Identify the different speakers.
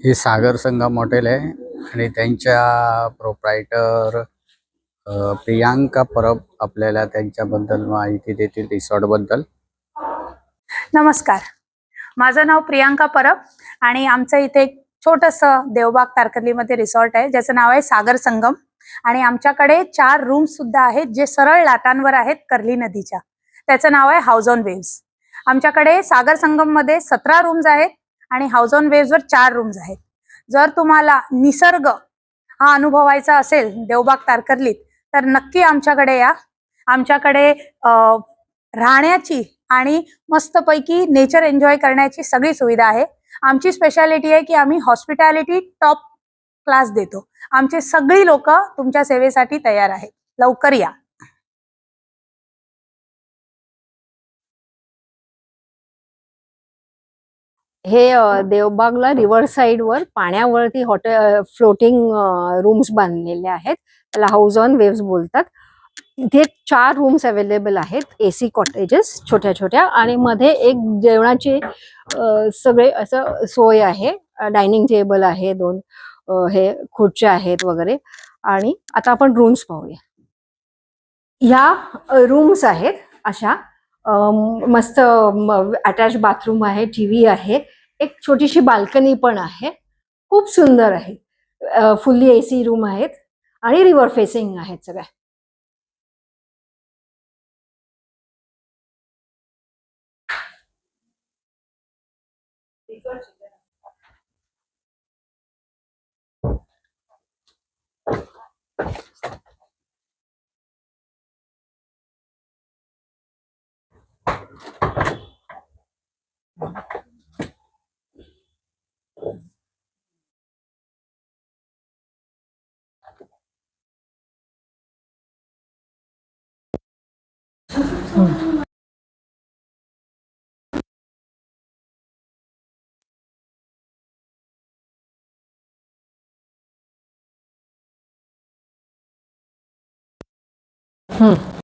Speaker 1: हे सागर संगम हॉटेल आहे आणि त्यांच्या प्रोप्रायटर प्रियांका परब आपल्याला त्यांच्याबद्दल माहिती देतील रिसॉर्टबद्दल.
Speaker 2: नमस्कार. माझं नाव प्रियांका परब आणि आमचं इथे एक छोटंसं देवबाग तारकर्लीमध्ये रिसॉर्ट आहे. ज्याचं नाव आहे सागर संगम आणि आमच्याकडे चार रूम्स सुद्धा आहेत जे सरळ लाटांवर आहेत कर्ली नदीच्या. त्याचं नाव आहे हाऊस ऑन वेव्स आमच्याकडे सागर संगममध्ये सतरा रूम्स आहेत. आणि हाऊस ऑन वेव्सवर चार रूम्स आहेत. जर तुम्हाला निसर्ग हा अनुभवायचा असेल देवबाग तारकर्लीत तर नक्की आमच्याकडे या. आमच्याकडे राहण्याची आणि मस्तपैकी नेचर एन्जॉय करण्याची सगळी सुविधा आहे. आमची स्पेशालिटी आहे की आम्ही हॉस्पिटॅलिटी टॉप क्लास देतो. आमचे सगळी लोक तुमच्या सेवेसाठी तयार आहेत. लवकर या.
Speaker 3: हे देवबागला रिव्हर साईडवर पाण्यावरती हॉटेल फ्लोटिंग रूम्स बांधलेले आहेत. त्याला हाऊस ऑन वेव्स बोलतात. इथे चार रूम्स अवेलेबल आहेत एसी कॉटेजेस छोट्या छोट्या आणि मध्ये एक जेवणाची सगळे असं सोय आहे. डायनिंग टेबल आहे दोन हे खुर्च्या आहेत वगैरे. आणि आता आपण रूम्स पाहूया. ह्या रूम्स आहेत अशा मस्त अटॅच बाथरूम आहे टीव्ही आहे. एक छोटीशी बाल्कनी पण आहे. खूप सुंदर आहे. फुल्ली एसी रूम आहेत आणि रिव्हर फेसिंग आहेत सगळ्या. 嗯。